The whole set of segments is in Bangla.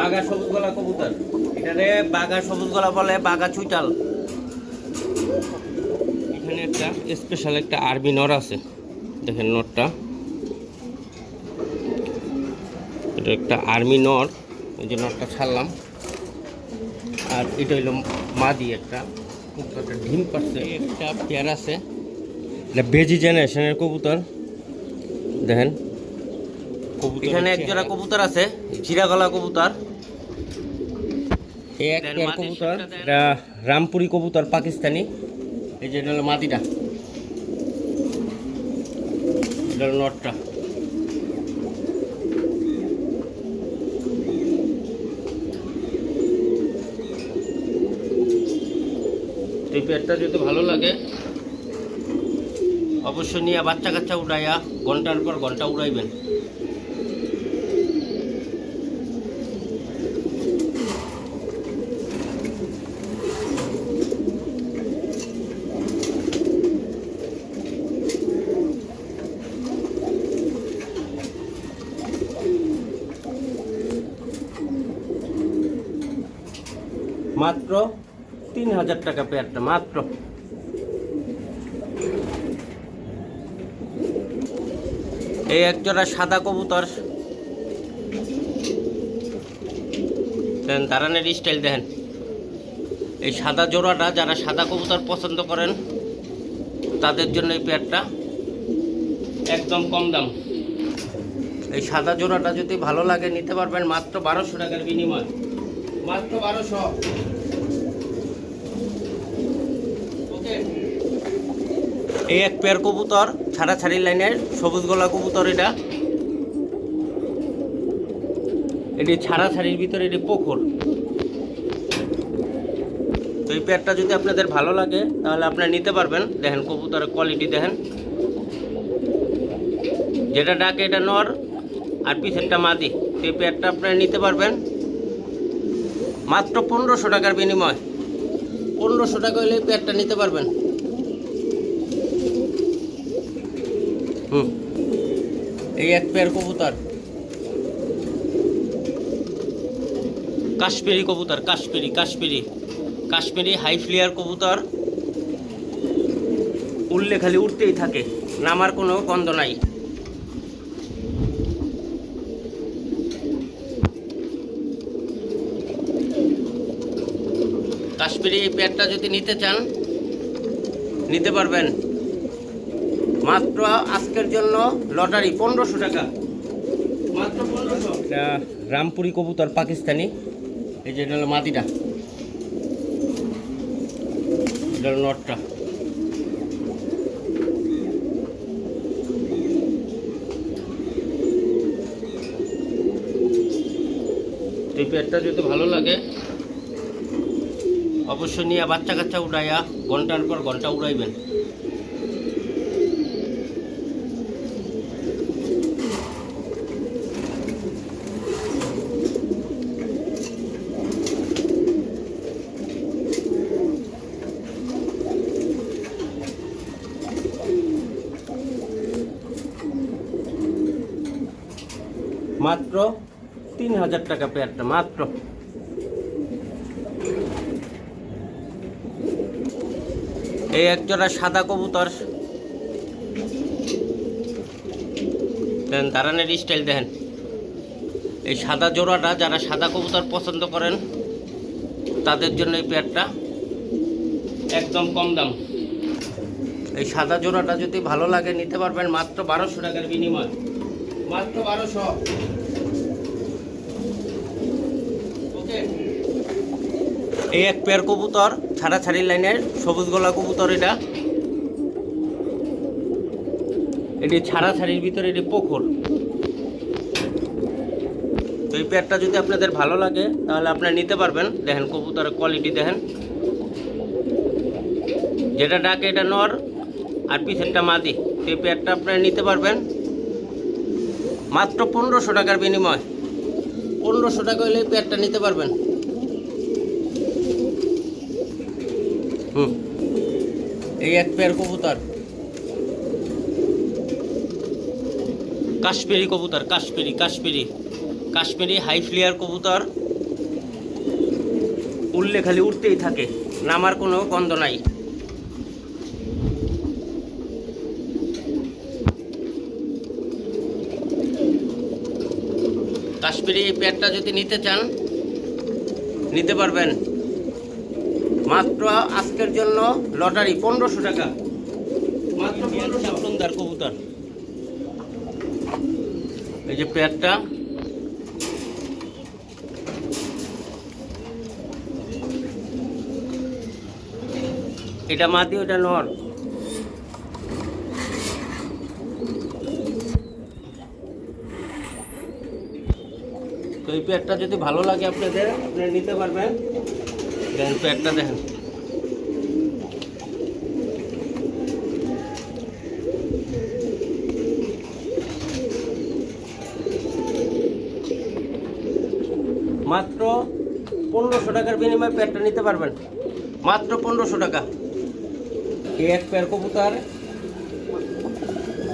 বাঘা সবুজ গলা কবুতর। এখানে বাঘা সবুজ গলা বলে বাঘা চুইটাল। এখানে একটা স্পেশাল একটা আরবি নর আছে। দেখেন নরটা। এটা একটা আর্মি নর। ওই যে নরটা ছাড়লাম। আর এটা হইল মাদি একটা। কবুতরটা ডিম পাচ্ছে একটা পেয়ার আছে। এটা বেজি জেনারেশনের কবুতর। দেখেন। এখানে এক জোড়া কবুতর আছে। জিরাগলা কবুতর। এই এক পেয়ার কবুতর এটা রামপুরি কবুতর পাকিস্তানি। এই যে এটা হলো মাদিটা এটা হলো নটটা। এই পেয়ারটা যদি ভালো লাগে অবশ্যই নিয়ে বাচ্চা কাচ্চা উড়াইয়া ঘণ্টার পর ঘণ্টা উড়াইবেন মাত্র তিন হাজার টাকা পেয়ারটা মাত্র। এই এক জোড়া সাদা কবুতর। দেন দাঁড়ানের স্টাইল দেখেন। এই সাদা জোড়াটা যারা সাদা কবুতর পছন্দ করেন, তাদের জন্য এই পেয়ারটা একদম কম দাম। এই সাদা জোড়াটা যদি ভালো লাগে, নিতে পারবেন মাত্র বারোশো টাকার বিনিময়। মাত্র বারোশো ওকে এই এক পেয়ার কবুতর ছাড়া ছাড়ি লাইনের সবুজ গলা কবুতর এটা। এটি ছাড়া ছাড়ির ভিতরে এটি পুকুর। তো এই পেয়ারটা যদি আপনাদের ভালো লাগে, তাহলে আপনারা নিতে পারবেন। দেখেন কবুতরের কোয়ালিটি দেখেন। যেটা ডাকে এটা নর, আর পিছেরটা মাদি। এই পেয়ারটা আপনারা নিতে পারবেন। মাত্র পনেরোশো টাকার বিনিময়। পনেরোশো টাকা হলে পেয়ারটা নিতে পারবেন। হুম। এই এক পেয়ার কবুতর। কাশ্মীরি কবুতর কাশ্মীরি কাশ্মীরি। কাশ্মীরি হাই ফ্লিয়ার কবুতর। উঠলে খালি উঠতেই থাকে নামার কোনো গন্ধ নাই। কাশ্মীরি এই পেয়ারটা যদি নিতে চান, নিতে পারবেন। মাত্র আজকের জন্য লটারি পনেরোশো টাকা। মাত্র পনেরোশো? রামপুরি কবুতর, পাকিস্তানি। এই যে হলো মাটিটা। এটা হলো নটটা। এই পেয়ারটা যদি ভালো লাগে অবশ্যই নিয়ে বাচ্চা কাচ্চা উড়াইয়া ঘণ্টার পর ঘণ্টা উড়াইবেন। মাত্র তিন হাজার টাকা পেয়ারটা, মাত্র। এই একজোড়া সাদা কবুতর। দেন দাঁড়ানের স্টাইল দেখেন। এই সাদা জোড়াটা যারা সাদা কবুতর পছন্দ করেন, তাদের জন্য এই পেয়ারটা একদম কম দাম। এই সাদা জোড়াটা যদি ভালো লাগে, নিতে পারবেন মাত্র বারোশো টাকার বিনিময়। মাত্র বারোশো। এই এক পেয়ার কবুতর ছাড়া ছাড়ি লাইনের সবুজ গলা কবুতর এটা। এটি ছাড়া ছাড়ির ভিতরে এটি পুকুর তো এই পেয়ারটা যদি আপনাদের ভালো লাগে, তাহলে আপনারা নিতে পারবেন। দেখেন কবুতরের কোয়ালিটি দেখেন। যেটা ডাকে এটা নর, আর পিছেরটা মাদি। এই পেয়ারটা আপনারা নিতে পারবেন। মাত্র পনেরোশো টাকার বিনিময়। পনেরোশো টাকা হলে এই পেয়ারটা নিতে পারবেন। হুম এই এক পেয়ার কবুতর। কাশ্মীরি কবুতর, কাশ্মীরি কাশ্মীরি। কাশ্মীরি হাই ফ্লিয়ার কবুতর। উঠলে খালি উঠতেই থাকে, নামার কোনো গন্ধ নাই। কাশ্মীরি এই যদি নিতে চান, নিতে পারবেন। মাত্র আজকের জন্য লটারি পনেরোশো টাকা। মাত্র কবুতর। এই যে পেয়ারটা। এটা মাদি ওটা নর। তো এই পেয়ারটা যদি ভালো লাগে আপনাদের আপনারা নিতে পারবেন। দেখেন পেয়ারটা দেখেন মাত্র পনেরোশো টাকার বিনিময়ে পেয়ারটা নিতে পারবেন। মাত্র পনেরোশো টাকা। এক পেয়ার কবুতর,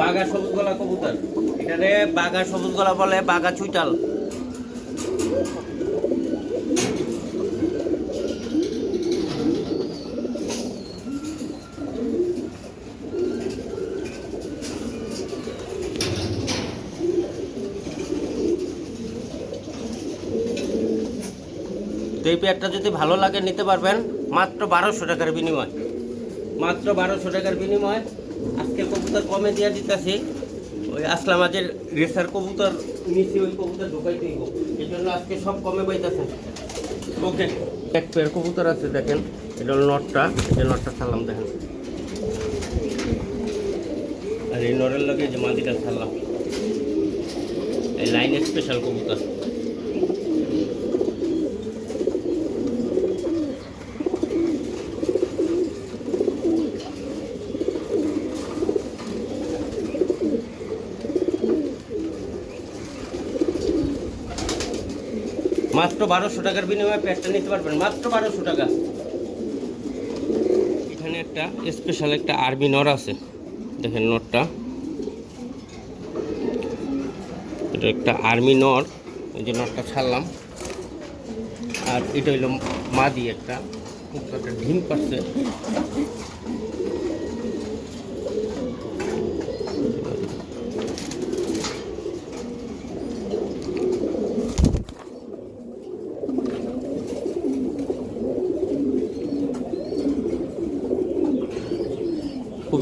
বাঘা সবুজ গলা কবুতর। এখানে বাঘা সবুজ গলা বলে বাঘা চুইটাল তো এই পেয়ারটা যদি ভালো লাগে নিতে পারবেন, মাত্র বারোশো টাকার বিনিময়। মাত্র বারোশো টাকার বিনিময়। আজকে কবুতর কমে দিয়ে দিতেছি। ওই আসলাম আসলামাজের রেসার কবুতর, নিচে ওই কবুতর ঢোকাই দিব। এই জন্য আজকে সব কমে পাইতেছে ওকে। এক পেয়ার কবুতর আছে, দেখেন। এটা হলো নটটা। এই নটটা ছাড়লাম, দেখেন। আর এই নরের লগে যে মাদিটা ছাড়লাম। এই লাইনের স্পেশাল কবুতর। মাত্র বারোশো টাকার বিনিময়ে প্যাডটা নিতে পারবেন, মাত্র বারোশো টাকা। এখানে একটা স্পেশাল একটা আরবি নর আছে, দেখেন নরটা। এটা একটা আর্মি নর ওই যে নরটা ছাড়লাম। আর এটা হইল মাদি একটা ডিম পাচ্ছে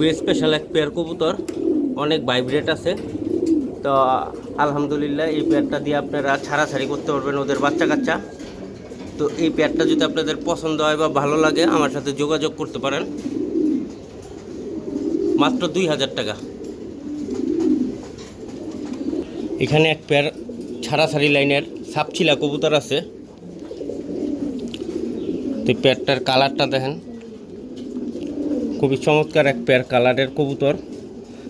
খুবই স্পেশাল এক পেয়ার কবুতর। অনেক ভাইব্রেট আছে। তো, আলহামদুলিল্লাহ, এই পেয়ারটা দিয়ে আপনারা ছাড়াছাড়ি করতে পারবেন ওদের বাচ্চা কাচ্চা তো, এই পেয়ারটা যদি আপনাদের পছন্দ হয় বা ভালো লাগে, আমার সাথে যোগাযোগ করতে পারেন। মাত্র দুই হাজার টাকা। এখানে এক পেয়ার ছাড়াছাড়ি লাইনের সাপছিলা কবুতর আছে। তো পেয়ারটার কালারটা দেখেন। খুবই চমৎকার এক পেয়ার কালারের কবুতর।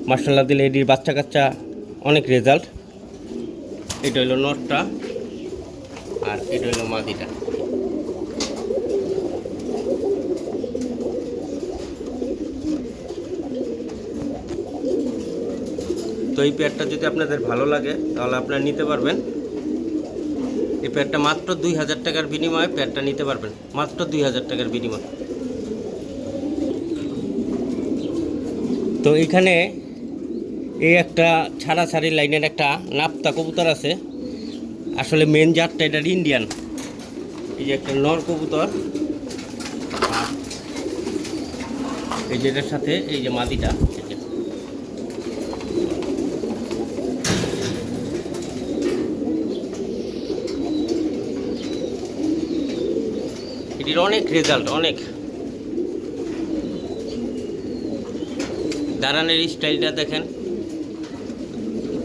মার্শাল্লাহ দিলে এটির বাচ্চা কাচ্চা অনেক রেজাল্ট এটা হলো নটটা আর এটা হলো মাদিটা। তো এই পেয়ারটা যদি আপনাদের ভালো লাগে, তাহলে আপনারা নিতে পারবেন। এই পেয়ারটা মাত্র দুই হাজার টাকার বিনিময়ে পেয়ারটা নিতে পারবেন। মাত্র দুই হাজার টাকার বিনিময়। তো এখানে এই একটা ছাড়াছাড়ি লাইনের একটা নাপ্তা কবুতর আছে। আসলে মেন জাতটা এটার ইন্ডিয়ান এই যে একটা নর কবুতর। এই যে এটার সাথে এই যে মাদিটা। এটির অনেক রেজাল্ট অনেক। দাঁড়ানোর স্টাইলটা দেখেন।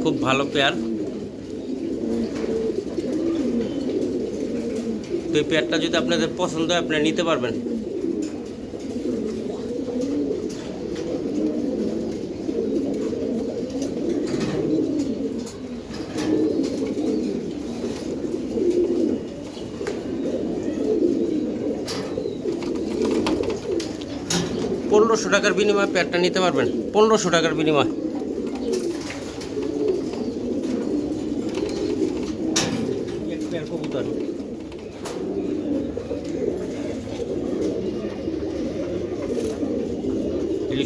খুব ভালো পেয়ার তো এই পেয়ারটা যদি আপনাদের পছন্দ হয়, আপনি নিতে পারবেন। পনেরোশো টাকার বিনিময়ে প্যাডটা নিতে পারবেন? পনেরোশো টাকার বিনিময়।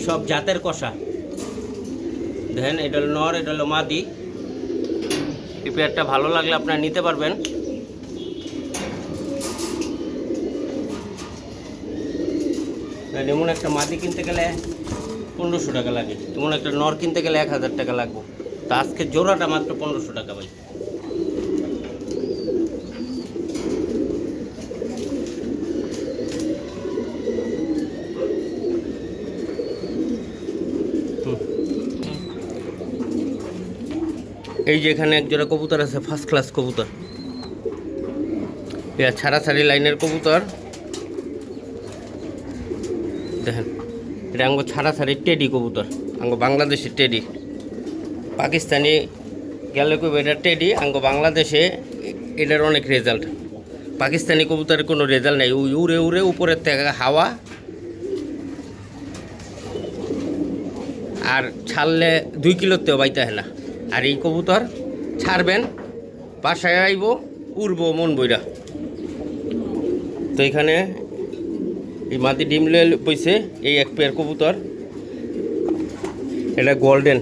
সব জাতের কষা। দেখেন, এটা হলো নর, এটা হলো মাদি। এই পেয়ারটা ভালো লাগলে আপনারা নিতে পারবেন। এমন একটা মাদি কিনতে গেলে পনেরোশো টাকা লাগে। এমন একটা নর কিনতে গেলে এক হাজার টাকা লাগবে। তা আজকে জোড়াটা মাত্র পনেরোশো টাকা ভাই। এই যে এখানে এক জোড়া কবুতর আছে ফার্স্ট ক্লাস কবুতর। ছাড়াছাড়ি লাইনের কবুতর। দেখেন, এটা আঙ্গ ছাড়া ছাড়ি টেডি কবুতর, আঙ্গ বাংলাদেশি টেডি। পাকিস্তানি গেলে কইব এটা টেডি, আঙ্গ বাংলাদেশে এটার অনেক রেজাল্ট পাকিস্তানি কবুতরের কোনো রেজাল্ট নেই উড়ে উড়ে উপরের থেকে হাওয়া। আর ছাড়লে দুই কিলোতেও বাইতে হয় না। আর এই কবুতর ছাড়বেন, বাসায় আইব, উড়বো, মন বইরা। তো এখানে এই মাটি ডিম লয়ে পইছে এই এক পেয়ার কবুতর। এটা গোল্ডেন।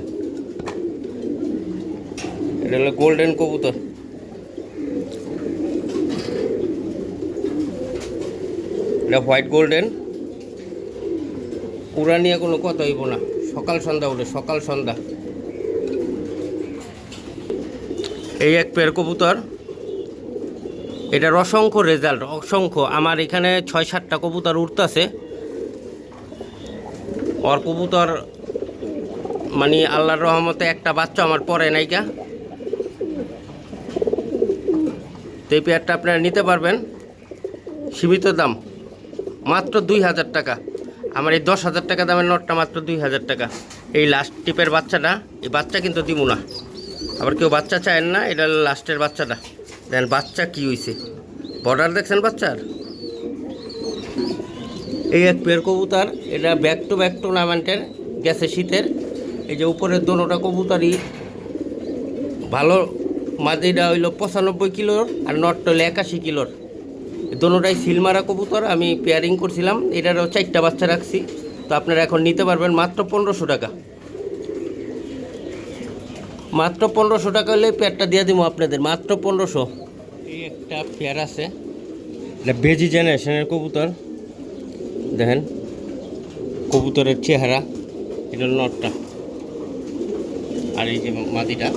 এটা হলো গোল্ডেন কবুতর। এটা হোয়াইট গোল্ডেন। উড়া নিয়ে কোনো কথা হইব না। সকাল সন্ধ্যা উঠে সকাল সন্ধ্যা। এই এক পেয়ার কবুতর। এটার অসংখ্য রেজাল্ট অসংখ্য। আমার এখানে ছয় সাতটা কবুতর উঠতেছে। ওর কবুতর মানে আল্লাহর রহমতে একটা বাচ্চা আমার পরে নাইকা তো এই পেয়ারটা আপনারা নিতে পারবেন। সীমিত দাম, মাত্র দুই হাজার টাকা। আমার এই দশ হাজার টাকা দামের নোটটা মাত্র দুই হাজার টাকা। এই লাস্ট টিপের বাচ্চাটা, এই বাচ্চা কিন্তু দিব না। আবার কেউ বাচ্চা চায় না, এটা লাস্টের বাচ্চাটা। দেন, বাচ্চা কি হয়েছে বর্ডার দেখছেন বাচ্চার? এই এক পেয়ার কবুতর, এটা ব্যাক টু ব্যাক টুর্নামেন্টের গেছে শীতের। এই যে উপরের দোনোটা কবুতরই ভালো, মাদিটা হইল পঁচানব্বই কিলোর আর নটটা হইল একাশি কিলোর। দোনোটাই সিলমারা কবুতর, আমি পেয়ারিং করছিলাম। এটারও চারটা বাচ্চা রাখছি। তো আপনারা এখন নিতে পারবেন মাত্র পনেরোশো টাকা। মাত্র পনেরোশো টাকা হলে পেয়ারটা দিয়ে দিব আপনাদের, মাত্র পনেরোশো। এই একটা পেয়ার আছে। এটা বেজি জেনারেশনের কবুতর। দেখেন, কবুতরের চেহারা, এটা নটটা। আর এই যে মাদিটা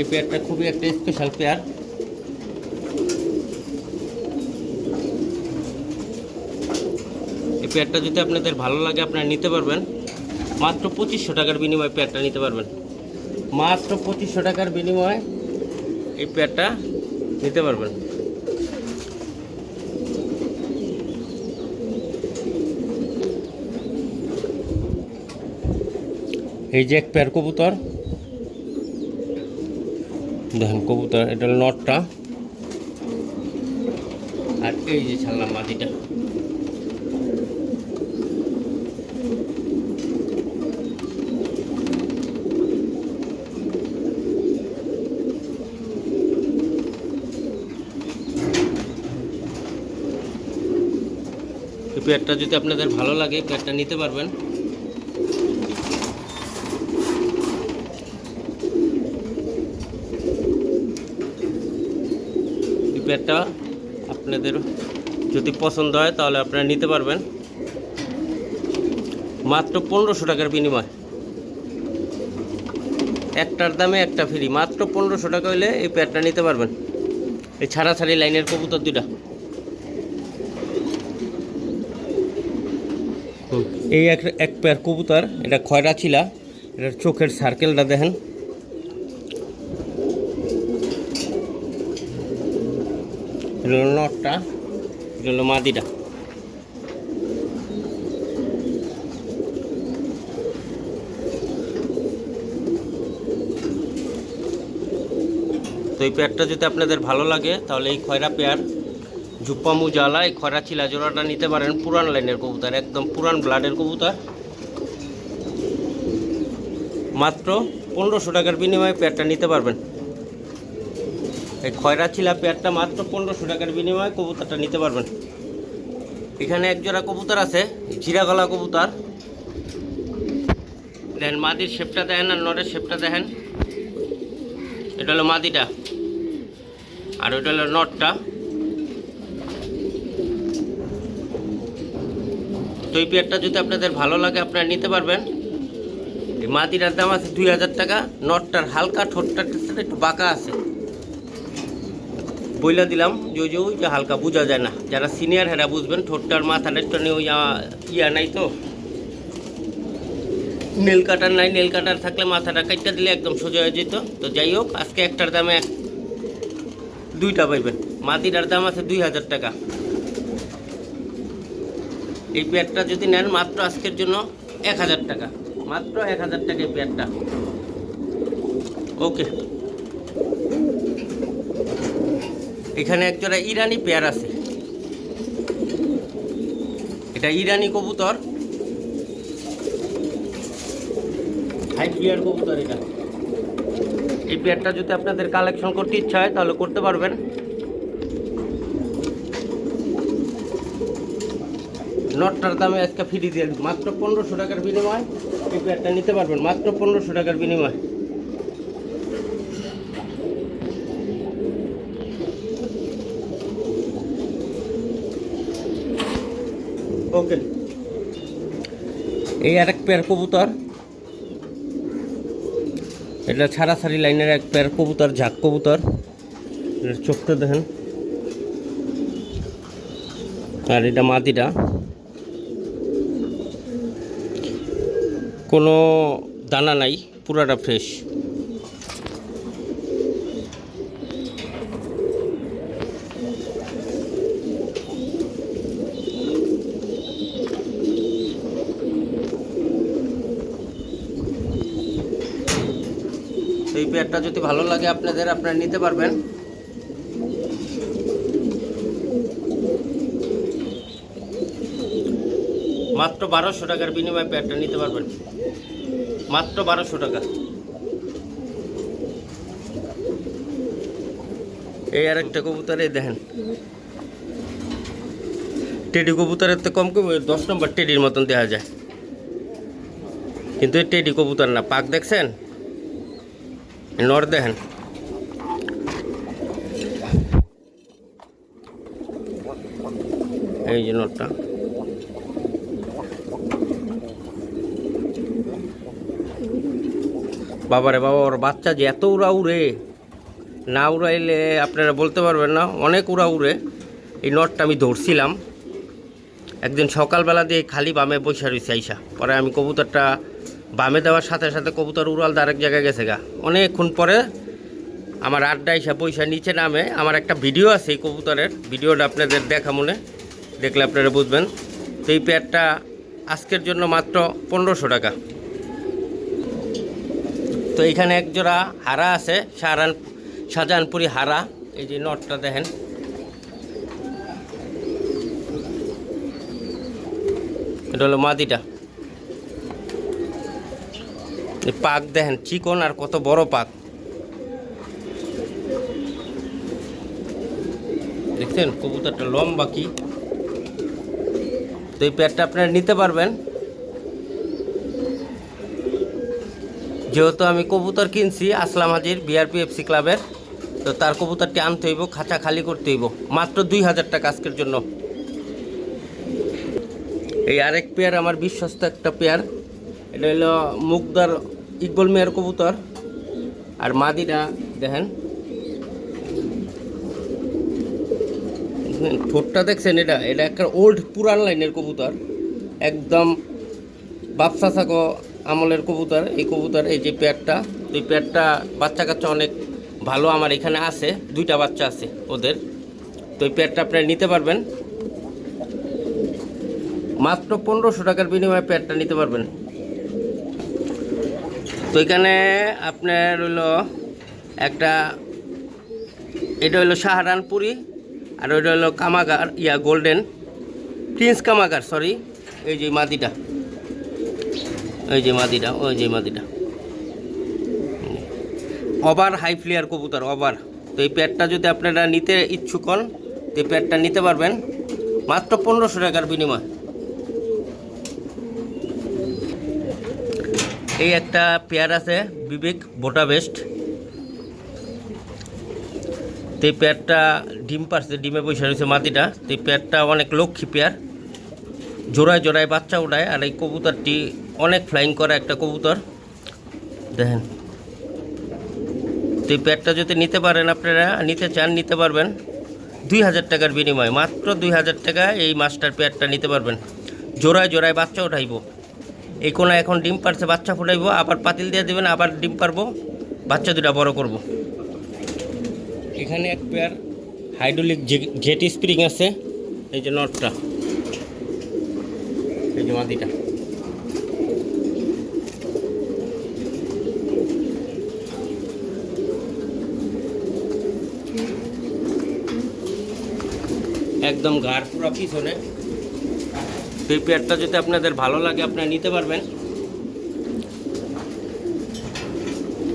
এই পেয়ারটা খুবই একটা স্পেশাল পেয়ার। এই পেয়ারটা যদি আপনাদের ভালো লাগে, আপনারা নিতে পারবেন। মাত্র পঁচিশশো টাকার বিনিময়ে পেয়ারটা নিতে পারবেন। মাত্র পঁচিশশো টাকার বিনিময়ে এই পেয়ারটা নিতে পারবেন। এই যে এক পেয়ার কবুতর। দেখেন, কবুতর, এটা নটটা। আর এই যে ছাড়লাম মাটিটা। পেয়ারটা যদি আপনাদের ভালো লাগে, পেয়ারটা নিতে পারবেন। এই আপনাদের যদি পছন্দ হয় তাহলে আপনারা নিতে পারবেন। মাত্র পনেরোশো টাকার বিনিময়। একটার দামে একটা ফ্রি। মাত্র পনেরোশো টাকা হলে এই পেয়ারটা নিতে পারবেন। এই ছাড়াছাড়ি লাইনের কবুতর দুটা এই এক এক পেয়ার কবুতর, এটা খয়রা ছিলা। এটার চোখের সার্কেলটা দেখেন। এগুলো হলো নটটা মাদিটা। তো এই পেয়ারটা যদি আপনাদের ভালো লাগে, তাহলে এই খয়রা পেয়ার, ঝুপ্পামু জ্বালা, এই খয়রা চিলা জোড়াটা নিতে পারেন পুরান লাইনের কবুতার, একদম পুরান ব্লাডের কবুতর। মাত্র পনেরোশো টাকার বিনিময়ে পেয়ারটা নিতে পারবেন। এই খয়রা চিলা পেয়ারটা মাত্র পনেরোশো টাকার বিনিময়ে কবুতরটা নিতে পারবেন। এখানে এক জোড়া কবুতর আছে জিরাগলা কবুতর। দেন মাদির শেপটা দেখেন আর নরের শেপটা দেখেন। এটা হলো মাদিটা, আর ওইটা হলো নটটা। তো এই পেয়ারটা যদি আপনাদের ভালো লাগে, আপনারা নিতে পারবেন। এই মাদিটার দাম আছে দুই হাজার টাকা, নটটার হালকা ঠোঁটটার সাথে একটু বাঁকা আছে। বইলা দিলাম, যে যে ওই যে হালকা বোঝা যায় না। যারা সিনিয়র হেরা বুঝবেন, ঠোঁটটার একটু নিয়ে ওই ইয়া নাই তো। নেল কাটার নাই, নেল কাটার থাকলে মাথাটা কাটটা দিলে একদম সোজা হয়ে যেত। তো যাই হোক, আজকে একটার দামে এক- দুইটা পাইবেন। মাদিরার দাম আছে দুই হাজার টাকা। এই পেয়ারটা যদি নেন, মাত্র আজকের জন্য এক হাজার টাকা। মাত্র এক হাজার টাকা এই পেয়ারটা। ওকে। এখানে একজোড়া ইরানি পেয়ার আছে। এটা ইরানি কবুতর। হাই পেয়ার কবুতর এটা। এই পেয়ারটা যদি আপনাদের কালেকশন করতে ইচ্ছা হয় তাহলে করতে পারবেন। নটটার দামে আজকে ফ্রি দিয়ে মাত্র পনেরোশো টাকার বিনিময় এই পেয়ারটা নিতে পারবেন। মাত্র পনেরোশো টাকার বিনিময়। এই আর এক পেয়ার কবুতর। এটা ছাড়াছাড়ি লাইনের এক পেয়ার কবুতর, ঝাক কবুতর। চোখটা দেখেন। আর এটা মাদিটা কোনো দানা নাই, পুরাটা ফ্রেশ তো এই পেয়ারটা যদি ভালো লাগে আপনাদের, আপনারা নিতে পারবেন। মাত্র বারোশো টাকার বিনিময়ে পেয়ারটা নিতে পারবেন। মাত্র বারোশো টাকা। এই আর একটা কবুতর, এই দেখেন। টেডি কবুতরের তো কম দশ নম্বর টেডির মতন দেখা যায়। কিন্তু এই টেডি কবুতর না, পাক দেখছেন? নর দেখেন এই যে নরটা বাবারে, বাবা, ওর বাচ্চা যে এত উড়া উড়ে না উড়াইলে আপনারা বলতে পারবেন না, অনেক উড়া উড়ে এই নটটা আমি ধরছিলাম। একদিন সকালবেলা দিয়ে খালি বামে বসে রয়েছে আইসা। পরে আমি কবুতরটা বামে দেওয়ার সাথে সাথে কবুতর উড়াল আরেক জায়গায় গেছে গা। অনেকক্ষণ পরে আমার আড্ডা আইসা পয়সা নিচে নামে, আমার একটা ভিডিও আছে এই কবুতরের, ভিডিওটা আপনাদের দেখা মনে, দেখলে আপনারা বুঝবেন। তো এই পেয়ারটা আজকের জন্য মাত্র পনেরোশো টাকা। তো এখানে এক জোড়া হারা আছে সাহারান শাহজাহানপুরি হারা, এই যে নটটা দেখেন। এটা হলো মাদিটা। পাক দেখেন, চিকন আর কত বড় পাক। দেখছেন, কবুতরটা লম্বা কি? তো এই পেয়ারটা আপনারা নিতে পারবেন। যেহেতু আমি কবুতর কিনছি, আসলাম হাজির বিআরপি এফসি ক্লাবের তো তার কবুতরটি আনতে হইব, খাঁচা খালি করতে হইব। মাত্র দুই হাজার টাকা আজকের জন্য। এই আরেক পেয়ার, আমার বিশ্বস্ত একটা পেয়ার। এটা হলো মুগদার ইকবল মেয়ার কবুতর। আর মাদিরা দেখেন। ঠোঁটটা দেখছেন এটা? এটা একটা ওল্ড পুরান লাইনের কবুতর। একদম বাপসা সাকো আমলের কবুতর। এই কবুতর, এই যে পেয়ারটা এই পেয়ারটা বাচ্চা কাচ্চা অনেক ভালো আমার এখানে আছে। দুইটা বাচ্চা আছে ওদের। তো এই পেয়ারটা আপনারা নিতে পারবেন। মাত্র পনেরোশো টাকার বিনিময়ে পেয়ারটা নিতে পারবেন। তো এখানে আপনার হলো একটা, এটা হলো শাহরানপুরি আর ওইটা হলো কামাগার, ইয়া গোল্ডেন, প্রিন্স কামাগার সরি এই যে মাদিটা ওই যে মাদিটা, ওই যে মাদিটা। ওভার হাই ফ্লেয়ার কবুতর ওভার তো এই প্যাডটা যদি আপনারা নিতে ইচ্ছুক হন তো এই প্যাডটা নিতে পারবেন, মাত্র পনেরোশো টাকার বিনিময়। এই একটা পেয়ার আছে, বিবেক বোটা বেস্ট। তো এই পেয়ারটা ডিম পারছে, ডিমে বসে রয়েছে মাটিটা। তো এই পেয়ারটা অনেক লক্ষ্মী পেয়ার। জোড়ায় জোড়ায় বাচ্চা উঠায়, আর এই কবুতরটি অনেক ফ্লাইং করা একটা কবুতর। দেখেন। তো এই পেয়ারটা যদি নিতে পারেন আপনারা, নিতে চান, নিতে পারবেন। দুই হাজার টাকার বিনিময়, মাত্র দুই হাজার টাকা এই মাস্টার পেয়ারটা নিতে পারবেন। জোড়ায় জোড়ায় বাচ্চা উঠাইব। এই কোনো এখন ডিম পারছে বাচ্চা ফুটাইব, আবার পাতিল দিয়ে দেবেন, আবার ডিম পারব বাচ্চা দুটা বড় করব। এখানে এক পেয়ার হাইড্রোলিক জেট স্প্রিং আছে, এই যে নটটা এই যে মাদিটা একদম ঘাড় পুরো পিছনে। তো এই যদি আপনাদের ভালো লাগে, আপনারা নিতে পারবেন।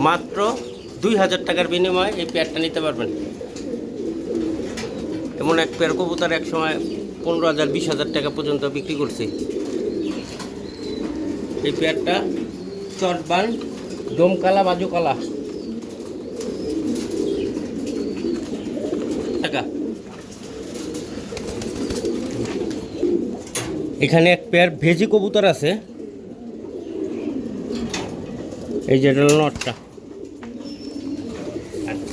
মাত্র দুই হাজার টাকার বিনিময়ে এই পেয়ারটা নিতে পারবেন। এমন এক পেয়ার কবুতর এক সময় পনেরো হাজার, বিশ হাজার টাকা পর্যন্ত বিক্রি করছি। এই পেয়ারটা চটবান, দমকালা, বাজুকালা টাকা এখানে এক পেয়ার ভেজি কবুতর আছে। এই যে এটা নটটা।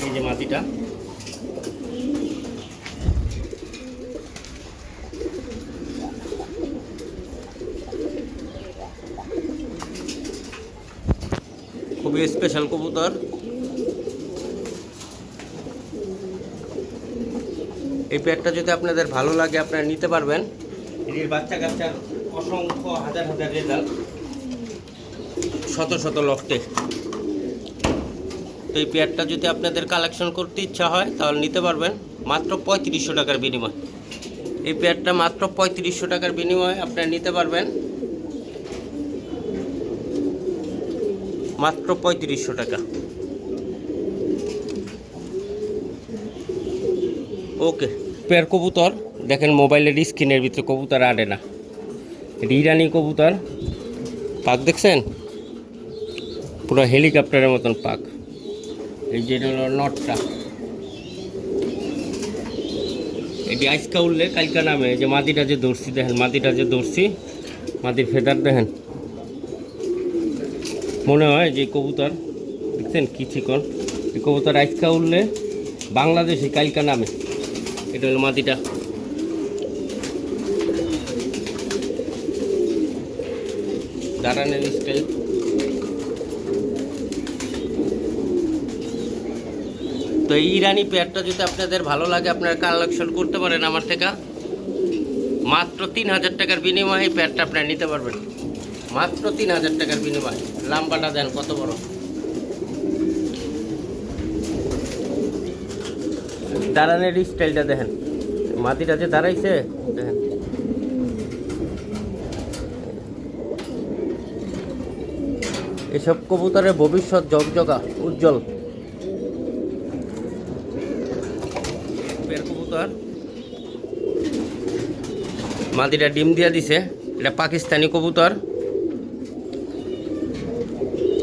এই যে মাটিটা। খুবই স্পেশাল কবুতর। এই পেয়ারটা যদি আপনাদের ভালো লাগে, আপনারা নিতে পারবেন। এটির বাচ্চা কাচ্চার অসংখ্য হাজার হাজার রেজাল্ট শত শত লফটে। তো এই পেয়ারটা যদি আপনাদের কালেকশন করতে ইচ্ছা হয় তাহলে নিতে পারবেন। মাত্র পঁয়ত্রিশশো টাকার বিনিময়। এই পেয়ারটা মাত্র পঁয়ত্রিশশো টাকার বিনিময়ে আপনারা নিতে পারবেন। মাত্র পঁয়ত্রিশশো টাকা। ওকে। পেয়ার কবুতর। দেখেন মোবাইলের স্ক্রিনের ভিতরে কবুতর আড়ে না। ইরানি কবুতর। পাক দেখছেন? পুরো হেলিকপ্টারের মতন পাক। এই যে হলো নটটা। এটি আইসকা উঠলে কালকা নামে। যে মাদিটা যে ধরছি, দেখেন মাদিটা যে ধরছি মাদির ফেদার দেখেন। মনে হয় যে কবুতর, দেখছেন কি চিকন? এই কবুতর আইসকা উঠলে বাংলাদেশে কালকা নামে। এটা হলো মাদিটা দাঁড়ানের স্টাইল তো এই ইরানি পেয়ারটা যদি আপনাদের ভালো লাগে, আপনারা কালেকশন করতে পারেন আমার থেকে। মাত্র তিন হাজার টাকার বিনিময়ে এই পেয়ারটা আপনারা নিতে পারবেন। মাত্র তিন হাজার টাকার বিনিময়। লাম্বাটা দেন, কত বড়। দাঁড়ানের স্টাইলটা দেখেন। মাটিটা যে দাঁড়াইছে, দেখেন। এসব কবুতরের ভবিষ্যৎ জগজগা, উজ্জ্বল। কবুতর। মাদিটা ডিম দিয়া দিছে। এটা পাকিস্তানি কবুতর।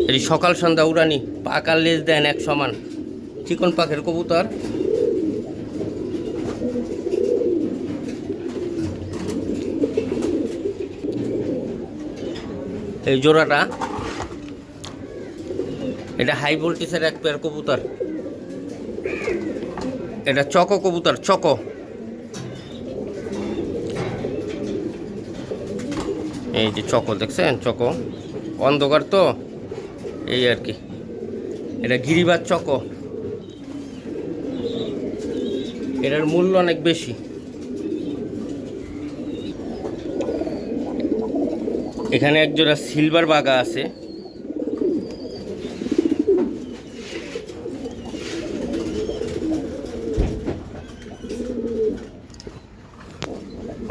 এটি সকাল সন্ধ্যা উড়ানি পাক আর লেজ দেন এক সমান। চিকন পাখের কবুতর। এই জোড়াটা এটা হাই ভোল্টেজের এক পেয়ার কবুতর। এটা চকো কবুতর, চকো। এই যে চকো দেখছেন, চকো। অন্ধকার তো, এই আর কি। এটা গিরিবাজ চকো। এটার মূল্য অনেক বেশি। এখানে একজোড়া সিলভার বাগা আছে।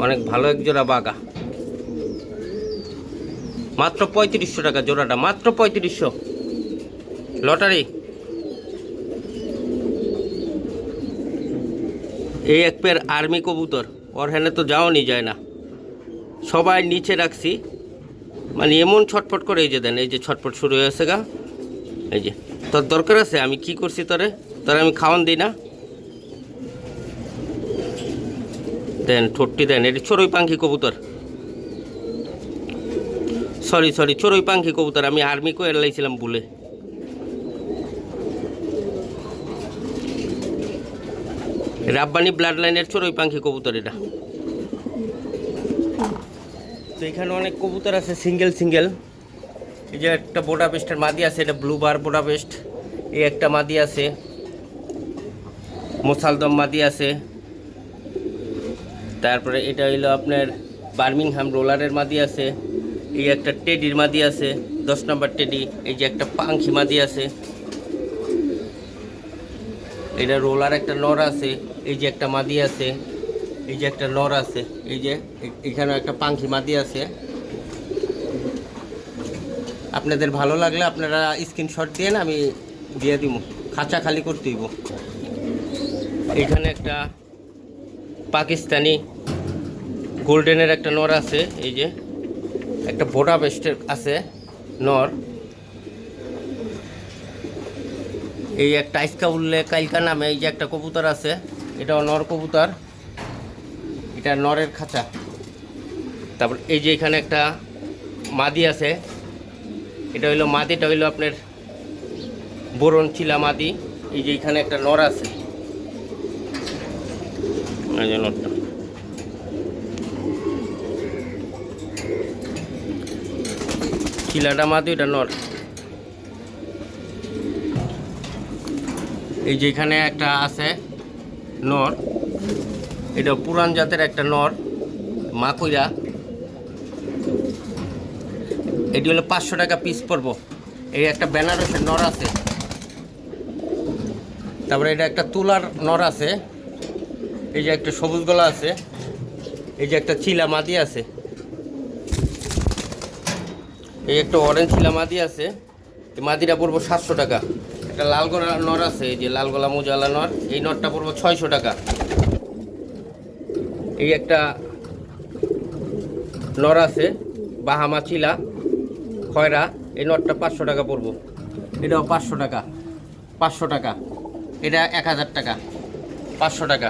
অনেক ভালো এক জোড়া বাঘা। মাত্র পঁয়ত্রিশশো টাকা জোড়াটা, মাত্র পঁয়ত্রিশশো। লটারি। এই এক পেয়ার আর্মি কবুতর, ওর হ্যানে তো যাওয়ানি যায় না। সবাই নিচে রাখছি। মানে এমন ছটফট করে এই যে দেন, এই যে ছটফট শুরু হয়েছে গা। এই যে, তোর দরকার আছে? আমি কি করছি তোরে? তোরে আমি খাওয়ান দিই না? দেন, ঠোঁটটি দেন। এটি চড়ুই পাখি কবুতর। সরি সরি চড়ুই পাখি কবুতর। আমি আর্মি কো এলাইছিলাম বলে। রাব্বানি ব্লাড লাইনের চড়ুই পাখি কবুতর এটা। তো এখানে অনেক কবুতর আছে সিঙ্গেল সিঙ্গেল এই যে একটা বোডা পেস্টের মাদি আছে, এটা ব্লু বার বোডা পেস্ট এই একটা মাদি আছে। মোসালদম মাদি আছে। তারপরে এটা হইল আপনার বার্মিংহাম রোলারের মাদি আছে, এই একটা টেডির মাদি আছে, দশ নম্বর টেডি, এই যে একটা পাখি মাদি আছে। এটা রোলার একটা নর আছে, এই যে একটা মাদি আছে, এই যে একটা নর আছে, এই যে এখানে একটা পাখি মাদি আছে। আপনাদের ভালো লাগলে আপনারা স্ক্রিনশট দিয়ে আমি দিয়ে দিব খাঁচা খালি করতে দিব এখানে একটা পাকিস্তানি গোল্ডেনের একটা নর আছে, এই যে। একটা বোটা বেস্টের আছে নর। এই একটা আইসকা উল্লে কাইলকা নামে এই যে একটা কবুতর আছে, এটাও নর কবুতর। এটা নরের খাঁচা। তারপর এই যে এখানে একটা মাদি আছে, এটা হইল মাদিটা হইল আপনার বোরন চিলা মাদি। এই যে এখানে একটা নর আছে। এই যে নরটা চিলাটা মাদি এটা নর এই যে এখানে একটা আছে নর, এটা পুরান জাতের একটা নর মাকুইরা এটি হলো পাঁচশো টাকা পিস পড়ব। এই একটা বেনারসের নর আছে। তারপরে এটা একটা তুলার নর আছে। এই যে একটা সবুজ গলা আছে, এই যে একটা চিলা মাদি আছে, এই একটা অরেঞ্জ চিলা মাদি আছে মাদিটা পড়ব সাতশো টাকা। একটা লাল গলা নর আছে, এই যে লাল গলা মোজালা নর, এই নরটা পড়ব ছয়শো টাকা। এই একটা নর আছে, বাহামা চিলা খয়রা, এই নটটা পাঁচশো টাকা পড়ব। এটাও পাঁচশো টাকা পাঁচশো টাকা, এটা এক হাজার টাকা, পাঁচশো টাকা।